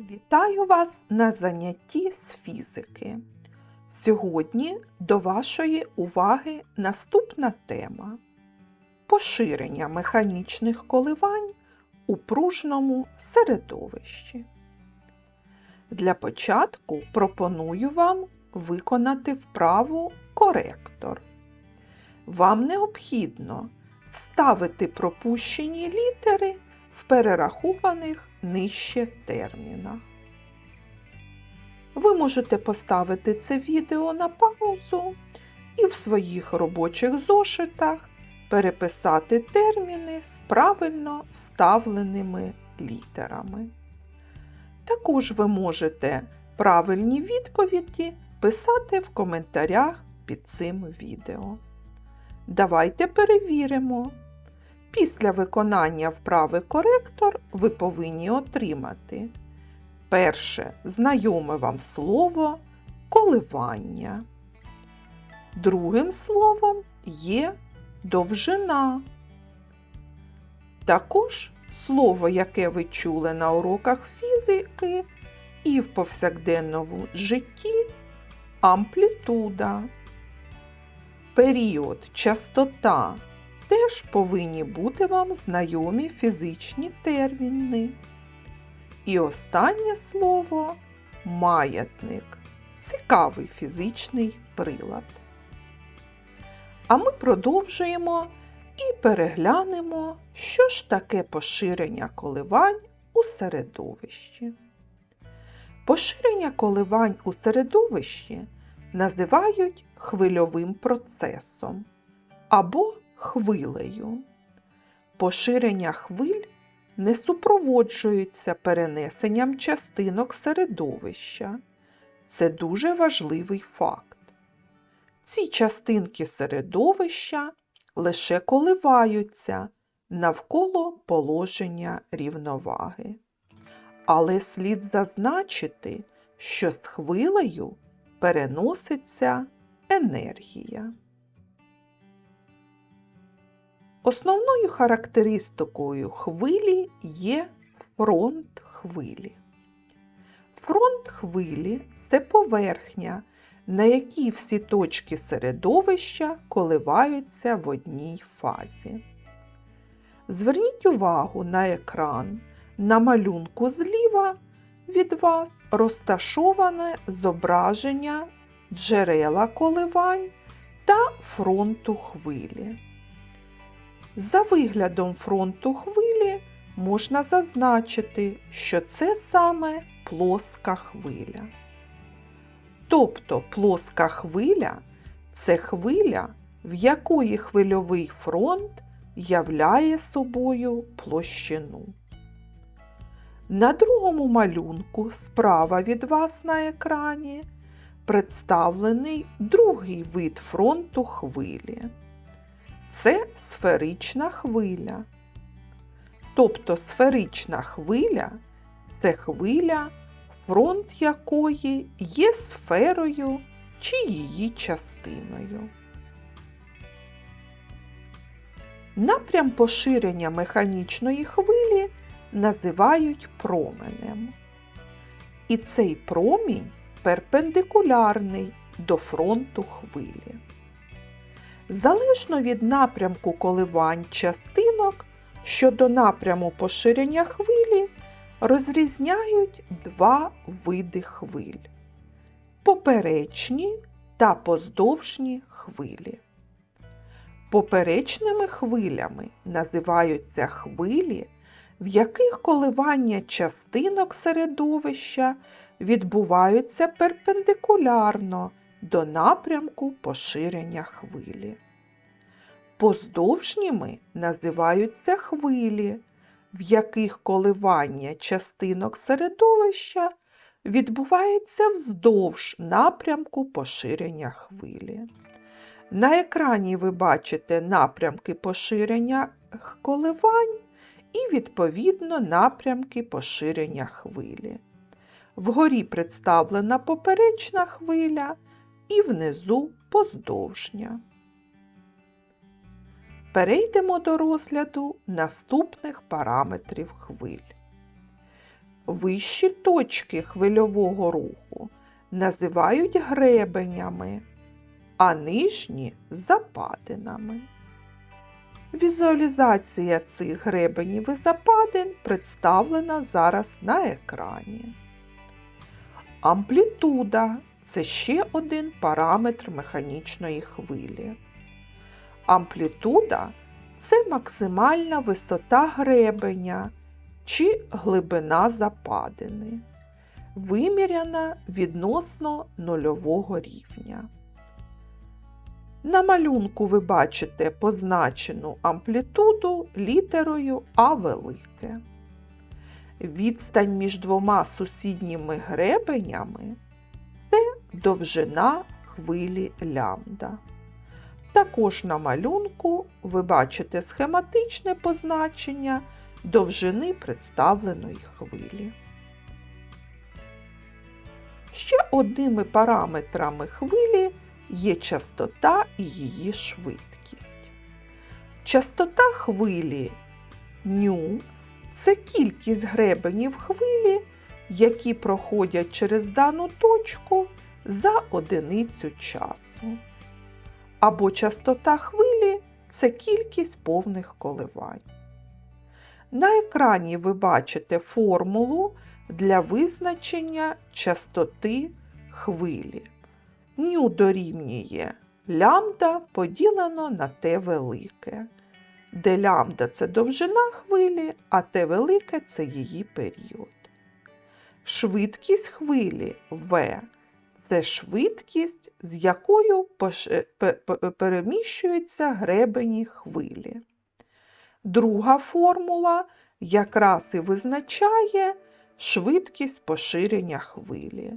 Вітаю вас на занятті з фізики. Сьогодні до вашої уваги наступна тема поширення механічних коливань у пружному середовищі. Для початку пропоную вам виконати вправу коректор. Вам необхідно вставити пропущені літери в перерахованих нижче термінах. Ви можете поставити це відео на паузу і в своїх робочих зошитах переписати терміни з правильно вставленими літерами. Також ви можете правильні відповіді писати в коментарях під цим відео. Давайте перевіримо. Після виконання вправи коректор ви повинні отримати перше знайоме вам слово коливання. Другим словом є довжина. Також слово, яке ви чули на уроках фізики і в повсякденному житті амплітуда. Період, частота теж повинні бути вам знайомі фізичні терміни. І останнє слово маятник. Цікавий фізичний прилад. А ми продовжуємо і переглянемо, що ж таке поширення коливань у середовищі. Поширення коливань у середовищі називають хвильовим процесом або хвилею. Поширення хвиль не супроводжується перенесенням частинок середовища. Це дуже важливий факт. Ці частинки середовища лише коливаються навколо положення рівноваги. Але слід зазначити, що з хвилею переноситься енергія. Основною характеристикою хвилі є фронт хвилі. Фронт хвилі це поверхня, на якій всі точки середовища коливаються в одній фазі. Зверніть увагу на екран. На малюнку зліва від вас розташоване зображення джерела коливань та фронту хвилі. За виглядом фронту хвилі можна зазначити, що це саме плоска хвиля. Тобто плоска хвиля це хвиля, в якої хвильовий фронт являє собою площину. На другому малюнку справа від вас на екрані представлений другий вид фронту хвилі. Це сферична хвиля. Тобто сферична хвиля це хвиля, фронт якої є сферою чи її частиною. Напрям поширення механічної хвилі називають променем. І цей промінь перпендикулярний до фронту хвилі. Залежно від напрямку коливань частинок щодо напряму поширення хвилі розрізняють два види хвиль поперечні та поздовжні хвилі. Поперечними хвилями називаються хвилі, в яких коливання частинок середовища відбуваються перпендикулярно до напрямку поширення хвилі. Поздовжніми називаються хвилі, в яких коливання частинок середовища відбувається вздовж напрямку поширення хвилі. На екрані ви бачите напрямки поширення коливань і, відповідно, напрямки поширення хвилі. Вгорі представлена поперечна хвиля і внизу поздовжня. Перейдемо до розгляду наступних параметрів хвиль. Вищі точки хвильового руху називають гребенями, а нижні западинами. Візуалізація цих гребенів і западин представлена зараз на екрані. Амплітуда це ще один параметр механічної хвилі. Амплітуда це максимальна висота гребеня чи глибина западини, виміряна відносно нульового рівня. На малюнку ви бачите позначену амплітуду літерою А велике. Відстань між двома сусідніми гребенями довжина хвилі лямбда. Також на малюнку ви бачите схематичне позначення довжини представленої хвилі. Ще одними параметрами хвилі є частота і її швидкість. Частота хвилі ню це кількість гребенів хвилі, які проходять через дану точку за одиницю часу. Або частота хвилі це кількість повних коливань. На екрані ви бачите формулу для визначення частоти хвилі. Ню дорівнює лямбда поділено на Т велике, де лямбда це довжина хвилі, а Т велике це її період. Швидкість хвилі В це швидкість, з якою пе- пе- переміщуються гребені хвилі. Друга формула якраз і визначає швидкість поширення хвилі.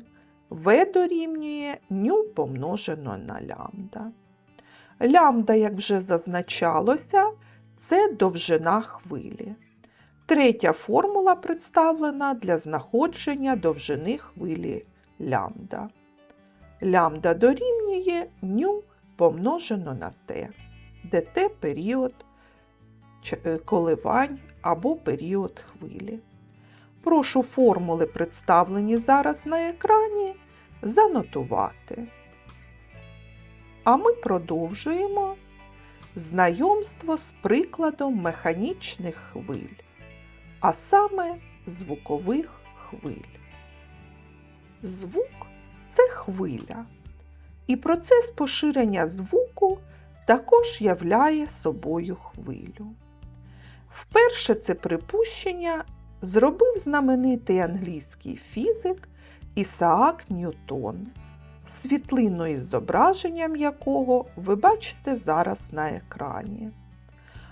В дорівнює ню помножено на лямбда. Лямбда, як вже зазначалося, це довжина хвилі. Третя формула представлена для знаходження довжини хвилі лямбда. Лямбда дорівнює ню помножено на t, де t період е, коливань або період хвилі. Прошу формули, представлені зараз на екрані, занотувати. А ми продовжуємо знайомство з прикладом механічних хвиль, а саме звукових хвиль. Звук це хвиля, і процес поширення звуку також являє собою хвилю. Вперше це припущення зробив знаменитий англійський фізик Ісаак Ньютон, світлину із зображенням якого ви бачите зараз на екрані.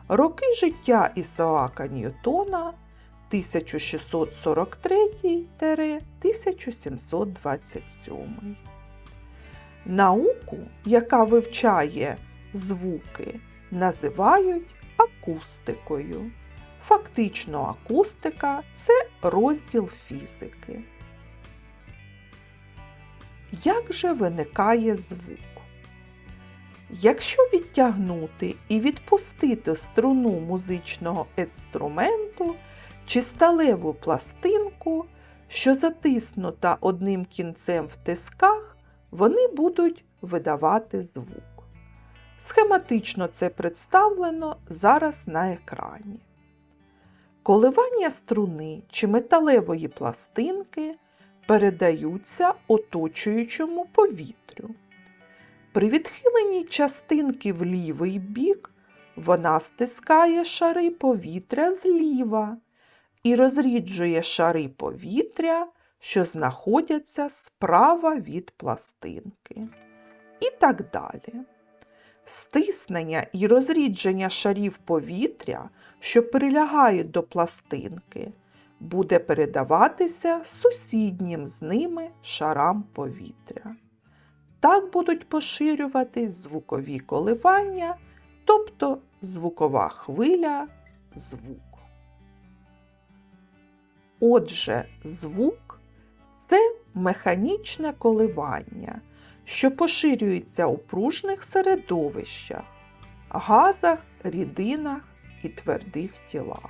Роки життя Ісаака Ньютона 1643-1727. Науку, яка вивчає звуки, називають акустикою. Фактично, акустика це розділ фізики. Як же виникає звук? Якщо відтягнути і відпустити струну музичного інструменту чи сталеву пластинку, що затиснута одним кінцем в тисках, вони будуть видавати звук. Схематично це представлено зараз на екрані. Коливання струни чи металевої пластинки передаються оточуючому повітрю. При відхиленні частинки в лівий бік вона стискає шари повітря зліва і розріджує шари повітря, що знаходяться справа від пластинки. І так далі. Стиснення і розрідження шарів повітря, що прилягають до пластинки, буде передаватися сусіднім з ними шарам повітря. Так будуть поширюватись звукові коливання, тобто звукова хвиля, звук. Отже, звук це механічне коливання, що поширюється у пружних середовищах, газах, рідинах і твердих тілах.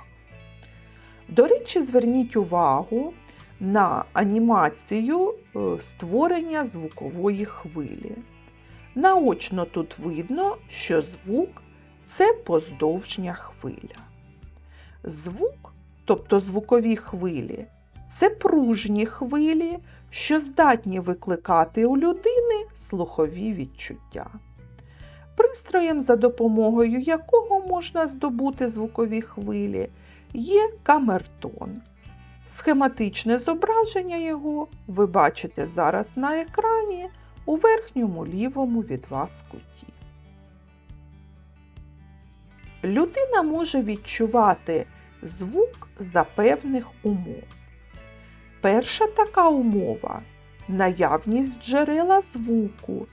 До речі, зверніть увагу, на анімацію е, створення звукової хвилі. Наочно тут видно, що звук це поздовжня хвиля. Звук, тобто звукові хвилі, це пружні хвилі, що здатні викликати у людини слухові відчуття. Пристроєм, за допомогою якого можна здобути звукові хвилі, є камертон. Схематичне зображення його ви бачите зараз на екрані у верхньому лівому від вас куті. Людина може відчувати звук за певних умов. Перша така умова наявність джерела звуку,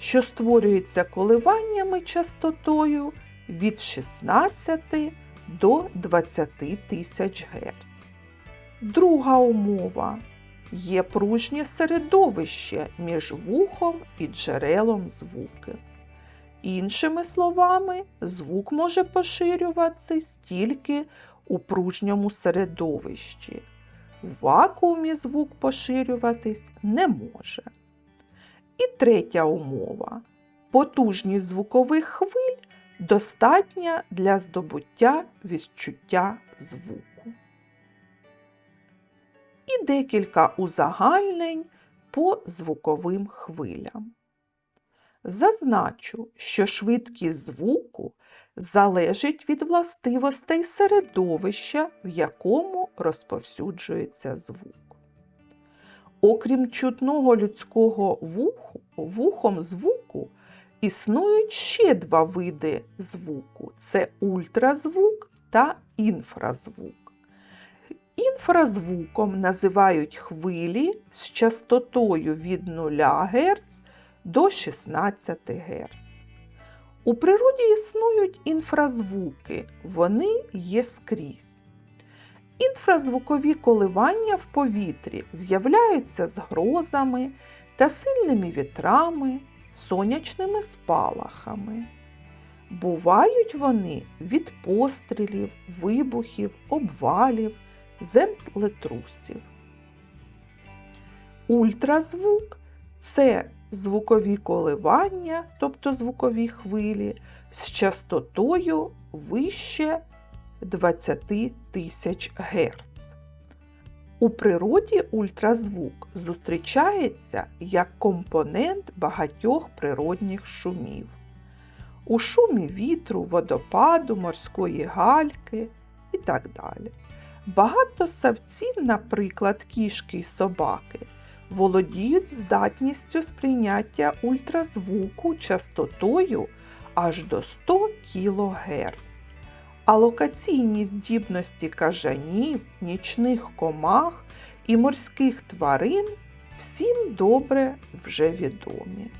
що створюється коливаннями частотою від 16 до 20 тисяч Гц. Друга умова є пружнє середовище між вухом і джерелом звуки. Іншими словами, звук може поширюватися тільки у пружньому середовищі. В вакуумі звук поширюватись не може. І третя умова. Потужність звукових хвиль достатня для здобуття відчуття звуку. І декілька узагальнень по звуковим хвилям. Зазначу, що швидкість звуку залежить від властивостей середовища, в якому розповсюджується звук. Окрім чутного людського вуху, вухом звуку існують ще два види звуку це ультразвук та інфразвук. Інфразвуком називають хвилі з частотою від 0 Гц до 16 Гц. У природі існують інфразвуки, вони є скрізь. Інфразвукові коливання в повітрі з'являються з грозами та сильними вітрами, сонячними спалахами. Бувають вони від пострілів, вибухів, обвалів, землетрусів. Ультразвук це звукові коливання, тобто звукові хвилі, з частотою вище 20 тисяч Гц. У природі ультразвук зустрічається як компонент багатьох природних шумів. У шумі вітру, водопаду, морської гальки і так далі. Багато савців, наприклад, кішки й собаки, володіють здатністю сприйняття ультразвуку частотою аж до 100 кГц. А локаційні здібності кажанів, нічних комах і морських тварин всім добре вже відомі.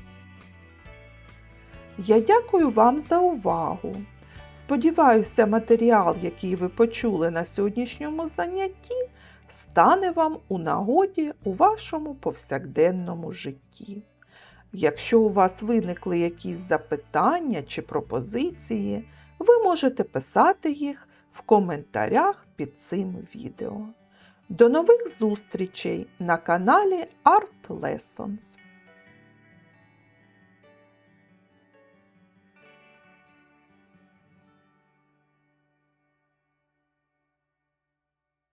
Я дякую вам за увагу. Сподіваюся, матеріал, який ви почули на сьогоднішньому занятті, стане вам у нагоді у вашому повсякденному житті. Якщо у вас виникли якісь запитання чи пропозиції, ви можете писати їх в коментарях під цим відео. До нових зустрічей на каналі Art Lessons.